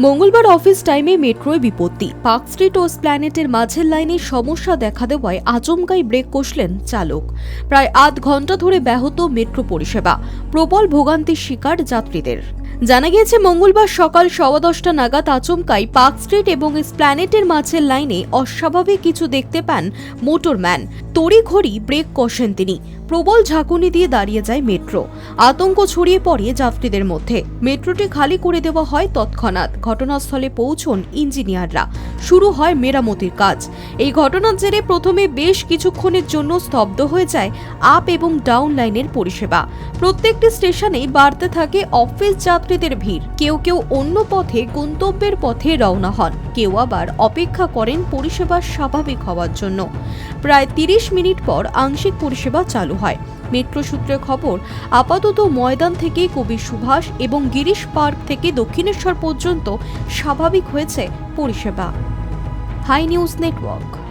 মঙ্গলবার অফিস টাইমে মেট্রোয় বিপত্তি। পার্ক স্ট্রিট ও স্প্ল্যানেটের মাঝের লাইনে সমস্যা দেখা দেওয়ায় আচমকাই ব্রেক কষলেন চালক। প্রায় আধ ঘণ্টা ধরে ব্যাহত মেট্রো পরিষেবা। প্রবল ভোগান্তির শিকার যাত্রীদের। জানা গিয়েছে, মঙ্গলবার সকাল সওয়া দশটা নাগাদ আচমকাই পার্ক স্ট্রিট এবং স্প্ল্যানেটের মাঝের লাইনে অস্বাভাবিক কিছু দেখতে পান মোটরম্যান তড়িঘড়ি ব্রেক কষেন তিনি। প্রবল ঝাঁকুনি দিয়ে দাঁড়িয়ে যায় মেট্রো। আতঙ্ক ছড়িয়ে পড়ে যাত্রীদের মধ্যে। মেট্রোটি খালি করে দেওয়া হয় তৎক্ষণাৎ। ঘটনাস্থলে পৌঁছন ইঞ্জিনিয়াররা। শুরু হয় মেরামতির কাজ। এই ঘটনার জেরে প্রথমে বেশ কিছুক্ষণের জন্য স্তব্ধ হয়ে যায় আপ এবং ডাউন লাইনের পরিষেবা। প্রত্যেকটি স্টেশনেই বাড়তে থাকে অফিস যাত্রীদের ভিড়। কেউ কেউ অন্য পথে, গন্তব্যের পথে রওনা হন। কেউ আবার অপেক্ষা করেন পরিষেবা স্বাভাবিক হওয়ার জন্য। প্রায় তিরিশ মিনিট পর আংশিক পরিষেবা চালু হয়। মেট্রো সূত্রে খবর, আপাতত ময়দান থেকে কবি সুভাষ এবং গিরিশ পার্ক থেকে দক্ষিণেশ্বর পর্যন্ত স্বাভাবিক হয়েছে পরিষেবা। Hi News Network.